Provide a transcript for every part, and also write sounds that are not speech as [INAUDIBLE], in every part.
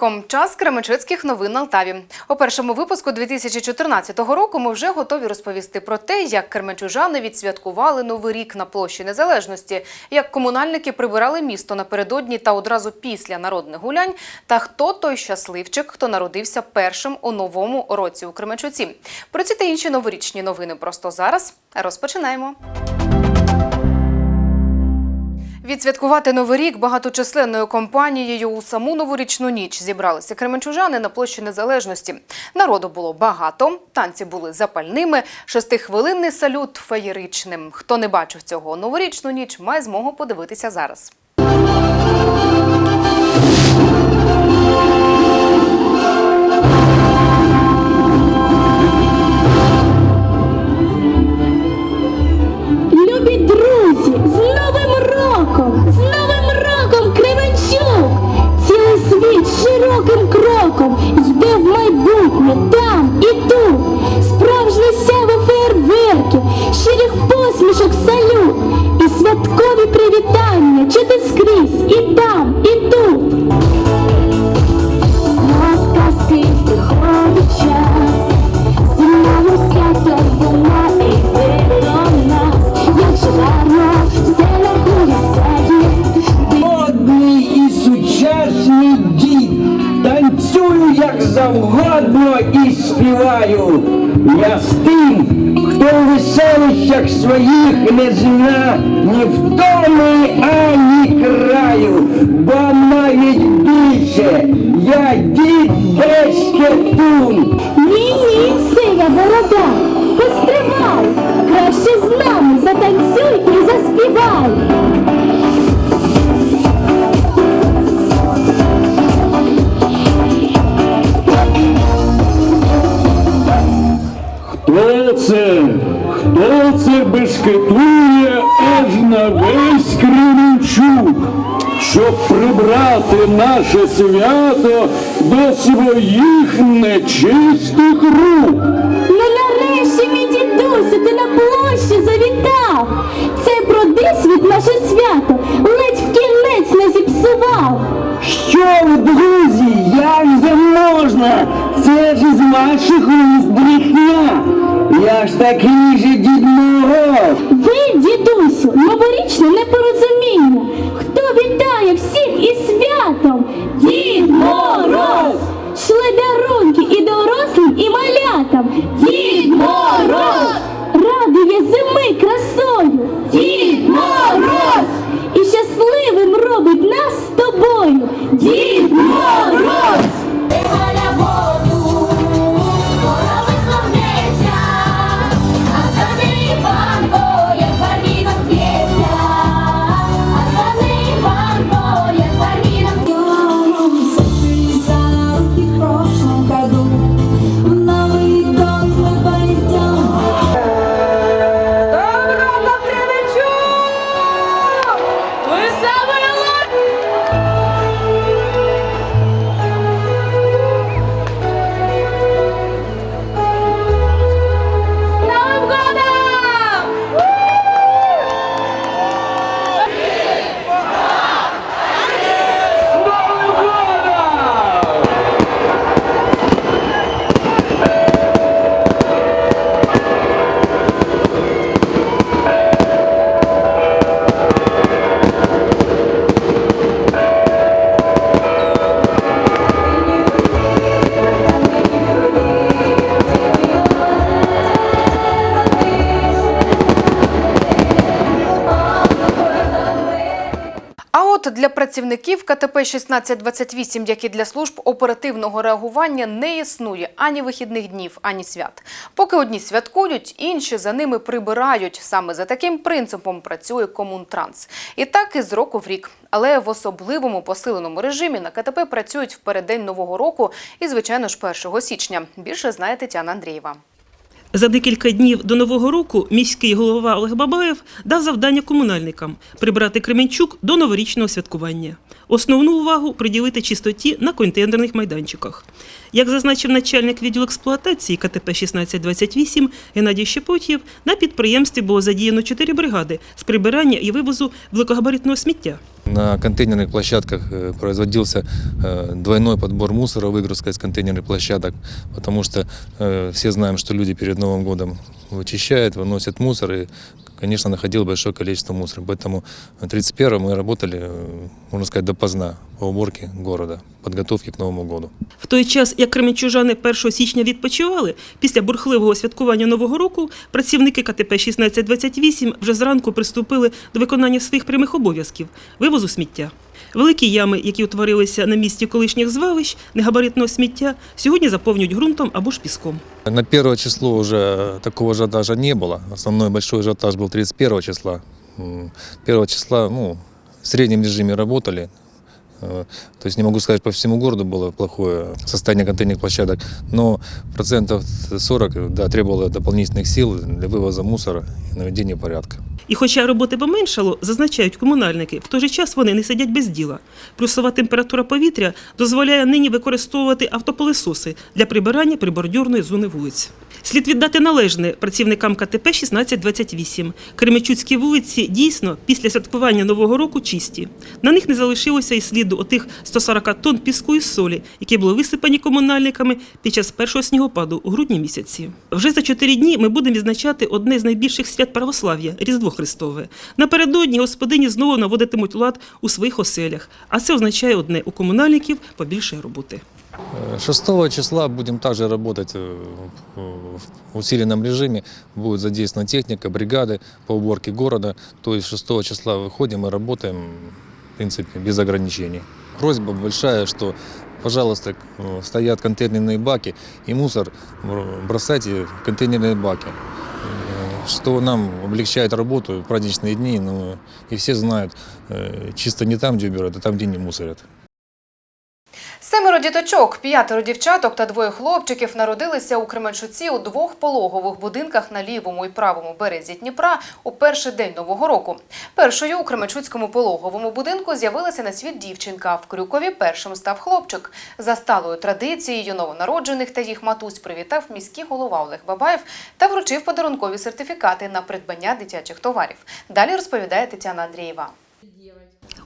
роком! Час Кременчуцьких новин на Алтаві. У першому випуску 2014 року ми вже готові розповісти про те, як кременчужани відсвяткували Новий рік на площі Незалежності, як комунальники прибирали місто напередодні та одразу після народних гулянь, та хто той щасливчик, хто народився першим у новому році у Кременчуці. Про ці та інші новорічні новини просто зараз розпочинаємо. Відсвяткувати новий рік багаточисленною компанією у саму новорічну ніч зібралися кременчужани на площі Незалежності. Народу було багато, танці були запальними, шестихвилинний салют феєричним. Хто не бачив цього новорічну ніч, має змогу подивитися зараз. Своїх не зна ні втоми, ані краю, бо навіть більше я дід Бешкетун. Ні-ні, синя борода, бешкетує аж на весь Кременчук, щоб прибрати наше свято до своїх нечистих рук? Ну нарешті, мій дідусю, ти на площі завітав. Цей продисвіт наше свято ледь в кінець не зіпсував. Що ви, друзі, як же можна? Це ж із ваших уст брехня. Я ж такий же дід Мороз. Ви, дідусю, новорічне непорозуміння. Хто вітає всіх із святом? Дід А от для працівників КТП 1628, як і для служб оперативного реагування, не існує ані вихідних днів, ані свят. Поки одні святкують, інші за ними прибирають. Саме за таким принципом працює Комунтранс. І так із року в рік. Але в особливому посиленому режимі на КТП працюють в переддень Нового року і, звичайно ж, 1 січня. Більше знає Тетяна Андрієва. За декілька днів до нового року міський голова Олег Бабаєв дав завдання комунальникам прибрати Кременчук до новорічного святкування. Основну увагу приділити чистоті на контейнерних майданчиках. Як зазначив начальник відділу експлуатації КТП 1628 Геннадій Щепотєв, на підприємстві було задіяно чотири бригади з прибирання і вивозу великогабаритного сміття. На контейнерных площадках э, производился э, двойной подбор мусора, выгрузка из контейнерных площадок, потому что э, все знаем, что люди перед Новым годом вычищают, выносят мусор и, конечно, находил большое количество мусора. Поэтому 31 мы работали, э, можно сказать, допоздна по уборке города, подготовке к Новому году. В той час, як кременчужани 1 січня відпочивали, після бурхливого святкування Нового року працівники КТП 1628 вже зранку приступили до виконання своїх прямих обов'язків – вивозу сміття. Великі ями, які утворилися на місці колишніх звалищ негабаритного сміття, сьогодні заповнюють ґрунтом або ж піском. На первое число уже такого ажиотажа не было. Основной большой ажиотаж был 31 числа. М, 1 числа ну, в среднем режиме работали. Э, То есть не могу сказать, по всему городу было плохое состояние контейнерных площадок, но процентов 40 да, требовало дополнительных сил для вывоза мусора и наведения порядка. І хоча роботи поменшало, зазначають комунальники, в той же час вони не сидять без діла. Плюсова температура повітря дозволяє нині використовувати автопилисоси для прибирання прибордюрної зони вулиць. Слід віддати належне працівникам КТП 1628. Кременчуцькі вулиці дійсно після святкування Нового року чисті. На них не залишилося і сліду отих 140 тонн піску і солі, які були висипані комунальниками під час першого снігопаду у грудні місяці. Вже за чотири дні ми будемо відзначати одне з найбільших свят православ'я Різдво Христове. Напередодні господині знову наводитимуть лад у своїх оселях, а це означає одне у комунальників побільше роботи. Э, 6 числа будем также работать э, в усиленном режиме. Будет задействована техника, бригады по уборке города. То есть 6 числа выходим и работаем, в принципе, без ограничений. Просьба большая, что, пожалуйста, э, стоят контейнерные баки, и мусор э, бросайте в контейнерные баки. Э, Что нам облегчает работу в праздничные дни, ну, и все знают, э, чисто не там, где убирают, а там, где не мусорят. Семеро діточок, п'ятеро дівчаток та двоє хлопчиків народилися у Кременчуці у двох пологових будинках на лівому і правому березі Дніпра у перший день нового року. Першою у Кременчуцькому пологовому будинку з'явилася на світ дівчинка. В Крюкові першим став хлопчик. За сталою традицією новонароджених та їх матусь привітав міський голова Олег Бабаєв та вручив подарункові сертифікати на придбання дитячих товарів. Далі розповідає Тетяна Андрієва.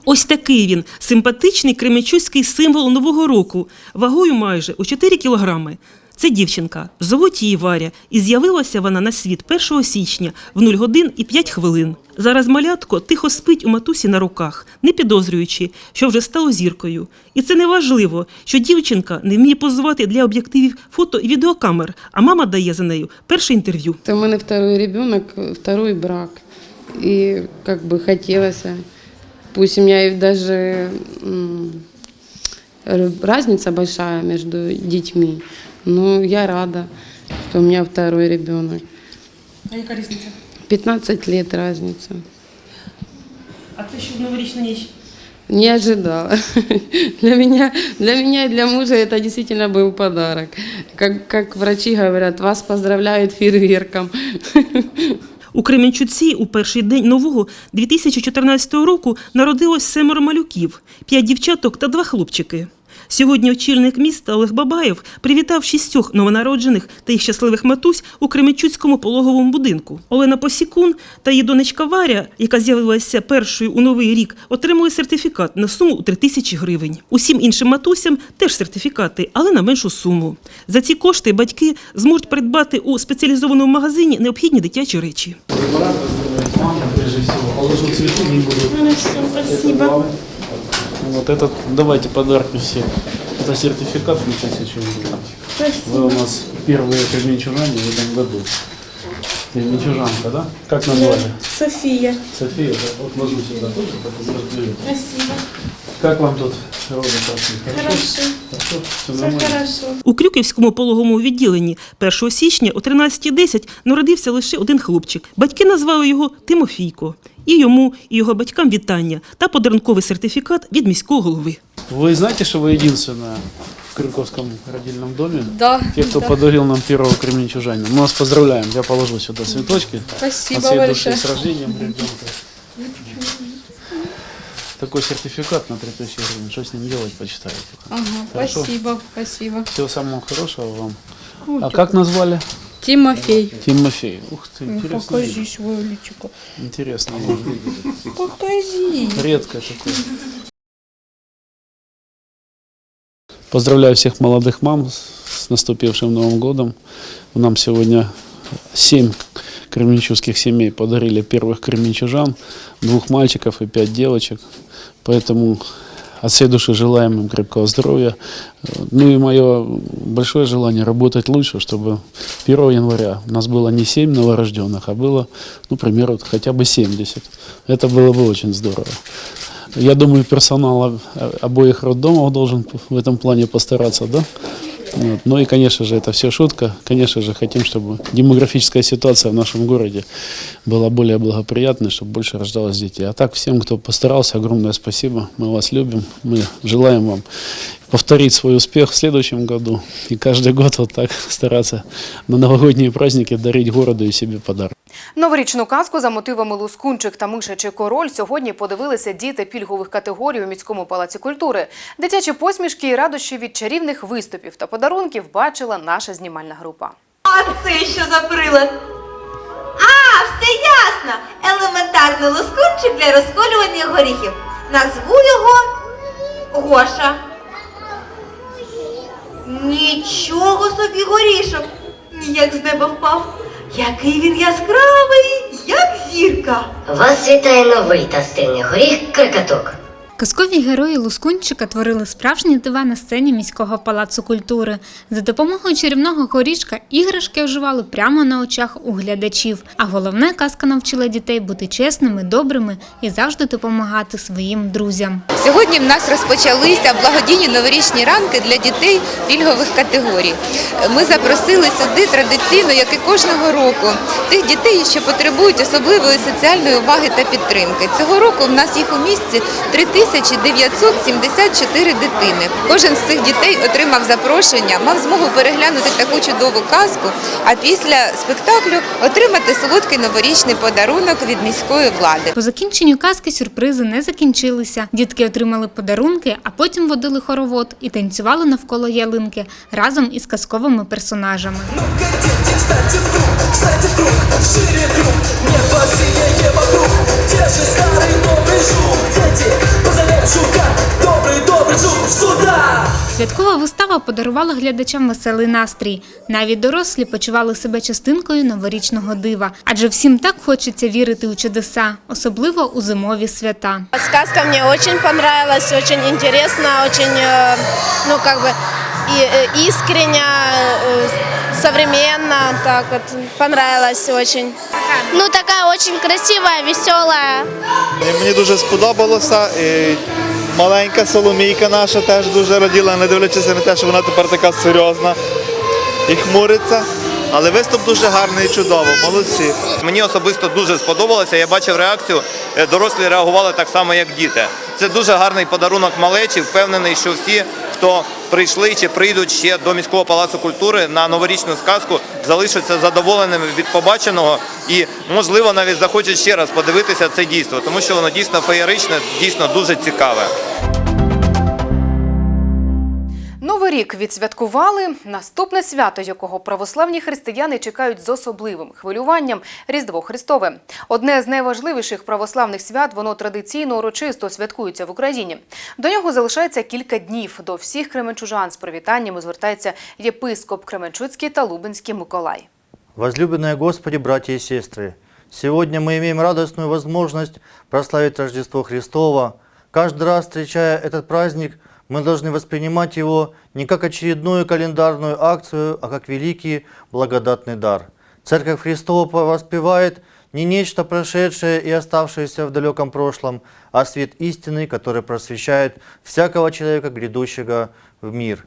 Ось такий він симпатичний кременчуцький символ Нового року, вагою майже у 4 кілограми. Це дівчинка, звуть її Варя, і з'явилася вона на світ 1 січня в 0 годин і 5 хвилин. Зараз малятко тихо спить у матусі на руках, не підозрюючи, що вже стало зіркою. І це не важливо, що дівчинка не вміє позувати для об'єктивів фото і відеокамер, а мама дає за нею перше інтерв'ю. Это у меня второй ребенок, второй брак. И как бы хотелось, а, пусть у меня и даже м, р- разница большая между детьми, но я рада, что у меня второй ребенок. А яка різниця? 15 лет разница. А те, що в новорічну ніч Не ожидала. [LAUGHS] Для меня, для меня и для мужа это действительно был подарок. Как, как врачи говорят, вас поздравляют фейерверком. [LAUGHS] У Кременчуці у перший день нового 2014 року народилось семеро малюків, п'ять дівчаток та два хлопчики. Сьогодні очільник міста Олег Бабаєв привітав шістьох новонароджених та їх щасливих матусь у Кременчуцькому пологовому будинку. Олена Посікун та її донечка Варя, яка з'явилася першою у новий рік, отримали сертифікат на суму у 3 тисячі гривень. Усім іншим матусям теж сертифікати, але на меншу суму. За ці кошти батьки зможуть придбати у спеціалізованому магазині необхідні дитячі речі. прежде всего. Положу цветы, не буду. Спасибо. Вот этот, давайте подарки все. Это сертификат на тысячу рублей. Вы у нас первые кременчужане в этом году. Кременчужанка, да? Как назвали? София. София, да? вот ложу сюда тоже, потом разберу. Спасибо. Как вам тут роды пошли? Хорошо. Хорошо? Все Все нормально? хорошо. У Крюківському пологовому відділенні 1 січня о 13.10 народився лише один хлопчик. Батьки назвали його Тимофійко. І йому, і його батькам вітання та подарунковий сертифікат від міського голови. Вы знаете, что вы единственная в Крюковском родильном доме? Да. Те, кто да. подарил нам первого кременчужанина. Мы вас поздравляем. Я положу сюда цветочки. Спасибо От всей большое. души с рождением ребенка. такой сертификат на 3000 гривен. Что с ним делать, почитаете. Ага, Хорошо. спасибо, спасибо. Всего самого хорошего вам. А как назвали? Тимофей. Тимофей. Ух ты, интересно. Покажи свое личико. Интересно. Покажи. Редко такое. Поздравляю всех молодых мам с наступившим Новым годом. Нам сегодня семь кременчугских семей подарили первых кременчужан, двух мальчиков и пять девочек. Поэтому от всей души желаем им крепкого здоровья. Ну и мое большое желание работать лучше, чтобы 1 января у нас было не 7 новорожденных, а было, ну, к примеру, хотя бы 70. Это было бы очень здорово. Я думаю, персонал об- обоих роддомов должен в этом плане постараться, да? Вот. Ну и, конечно же, это все шутка. Конечно же, хотим, чтобы демографическая ситуация в нашем городе была более благоприятной, чтобы больше рождалось детей. А так, всем, кто постарался, огромное спасибо. Мы вас любим. Мы желаем вам повторить свой успех в следующем году. И каждый год вот так стараться на новогодние праздники дарить городу и себе подарки. Новорічну казку за мотивами Лускунчик та Мишачий король сьогодні подивилися діти пільгових категорій у міському палаці культури. Дитячі посмішки і радощі від чарівних виступів та подарунків бачила наша знімальна група. А це що за прилад? А, все ясно! Елементарний лоскунчик для розколювання горіхів. Назву його Гоша. Нічого собі горішок. Ніяк з неба впав. Який він яскравий, як зірка. Вас вітає новий та стильний горіх Крикаток. Казкові герої Лускунчика творили справжні дива на сцені міського палацу культури. За допомогою чарівного горішка іграшки оживали прямо на очах у глядачів. А головне, казка навчила дітей бути чесними, добрими і завжди допомагати своїм друзям. Сьогодні в нас розпочалися благодійні новорічні ранки для дітей пільгових категорій. Ми запросили сюди традиційно, як і кожного року, тих дітей, що потребують особливої соціальної уваги та підтримки. Цього року в нас їх у місті 3974 дитини. Кожен з цих дітей отримав запрошення, мав змогу переглянути таку чудову казку, а після спектаклю отримати солодкий новорічний подарунок від міської влади. По закінченню казки сюрпризи не закінчилися. Дітки отримали подарунки, а потім водили хоровод і танцювали навколо ялинки разом із казковими персонажами Святкова вистава подарувала глядачам веселий настрій. Навіть дорослі почували себе частинкою новорічного дива, адже всім так хочеться вірити у чудеса, особливо у зимові свята. Сказка мне очень понравилась, очень интересно, очень, э, ну, как бы, и, э, искренне, э, современно, так вот, понравилось очень. Ну, такая очень красивая, веселая. Мені дуже сподобалося. І маленька Соломійка наша теж дуже раділа, не дивлячись на те, що вона тепер така серйозна і хмуриться. Але виступ дуже гарний і чудово. Молодці. Мені особисто дуже сподобалося. Я бачив реакцію. е, Дорослі реагували так само, як діти. Це дуже гарний подарунок малечі. Впевнений, що всі, хто прийшли чи прийдуть ще до міського палацу культури на новорічну сказку, залишаться задоволеними від побаченого і, можливо, навіть захочуть ще раз подивитися це дійство, тому що воно дійсно феєричне, дійсно дуже цікаве рік відсвяткували. Наступне свято, якого православні християни чекають з особливим хвилюванням Різдво Христове. Одне з найважливіших православних свят, воно традиційно урочисто святкується в Україні. До нього залишається кілька днів. До всіх кременчужан з привітаннями звертається єпископ Кременчуцький та Лубенський Миколай. Возлюбленные Господи, братья и сестры, сегодня мы имеем радостную возможность прославить Рождество Христово. Каждый раз, встречая этот праздник, мы должны воспринимать его не как очередную календарную акцию, а как великий благодатный дар. Церковь Христова воспевает не нечто прошедшее и оставшееся в далеком прошлом, а свет истины, который просвещает всякого человека, грядущего в мир.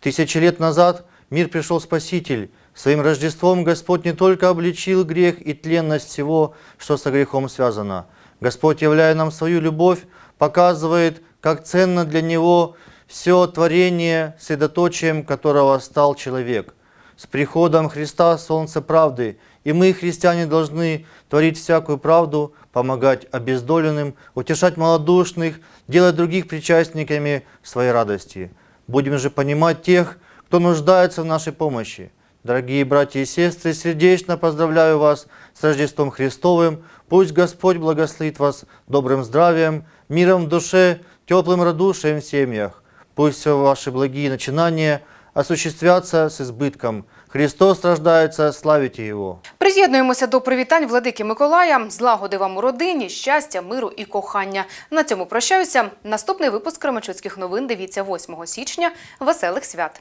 Тысячи лет назад в мир пришел Спаситель. Своим Рождеством Господь не только обличил грех и тленность всего, что со грехом связано. Господь, являя нам свою любовь, показывает, как ценно для Него все творение, средоточием которого стал человек. С приходом Христа солнце правды И мы, христиане, должны творить всякую правду, помогать обездоленным, утешать малодушных, делать других причастниками своей радости. Будем же понимать тех, кто нуждается в нашей помощи. Дорогие братья и сестры, сердечно поздравляю вас с Рождеством Христовым. Пусть Господь благословит вас добрым здравием, миром в душе, теплым радушием в семьях. Пусть все ваши благие начинания осуществятся с избытком. Христос рождается, славите Его. Приєднуємося до привітань Владики Миколая. Злагоди вам у родині, щастя, миру і кохання. На цьому прощаюся. Наступний випуск Кремачуцьких новин дивіться 8 січня. Веселих свят!